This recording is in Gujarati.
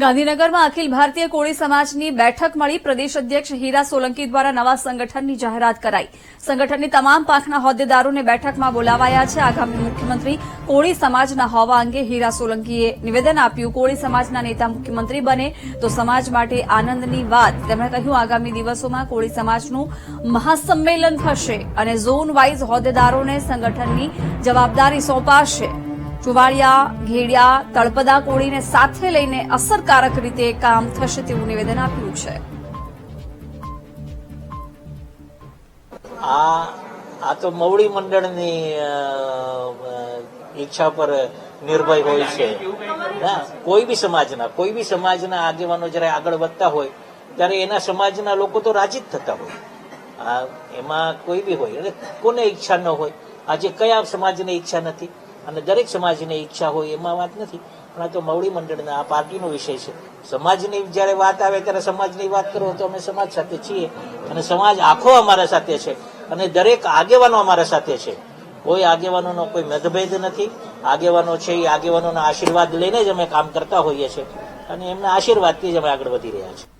ગાંધીનગરમાં અખિલ ભારતીય કોળી સમાજની બેઠક મળી પ્રદેશ અધ્યક્ષ હીરા સોલંકી દ્વારા નવા સંગઠનની જાહેરાત કરાઈ. સંગઠનની તમામ પાંખના હોદ્દેદારોને બેઠકમાં બોલાવાયા છે. આગામી મુખ્યમંત્રી કોળી સમાજના હોવા અંગે હીરા સોલંકીએ નિવેદન આપ્યું. કોળી સમાજના નેતા મુખ્યમંત્રી બને તો સમાજ માટે આનંદની વાત. તેમણે કહ્યું, આગામી દિવસોમાં કોળી સમાજનું મહાસંમેલન થશે અને ઝોન વાઇઝ હોદ્દેદારોને સંગઠનની જવાબદારી સોંપાશે. ચુવાડિયા ઘેડિયા, તળપદા કોળીને સાથે લઈને અસરકારક રીતે કામ થશે તેવું નિવેદન આપ્યું છે. આ આ તો મવડી મંડળની ઈચ્છા પર નિર્ભય હોય છે. કોઈ બી સમાજના, કોઈ બી સમાજના આગેવાનો જ્યારે આગળ વધતા હોય, ત્યારે એના સમાજના લોકો તો રાજી જ થતા હોય. આ, એમાં કોઈ બી હોય કોને ઈચ્છા ન હોય, આજે કયા સમાજને ઈચ્છા નથી? અને દરેક સમાજને ઈચ્છા હોય એમાં વાત નથી. પણ આ તો મવડી મંડળના આ પાર્ટીનો વિષય છે. સમાજની જ્યારે વાત આવે ત્યારે સમાજની વાત કરો તો અમે સમાજ સાથે છીએ અને સમાજ આખો અમારા સાથે છે અને દરેક આગેવાનો અમારા સાથે છે. કોઈ આગેવાનોનો કોઈ મતભેદ નથી. આગેવાનો છે એ આગેવાનોના આશીર્વાદ લઈને જ અમે કામ કરતા હોઈએ છીએ અને એમના આશીર્વાદથી જ અમે આગળ વધી રહ્યા છીએ.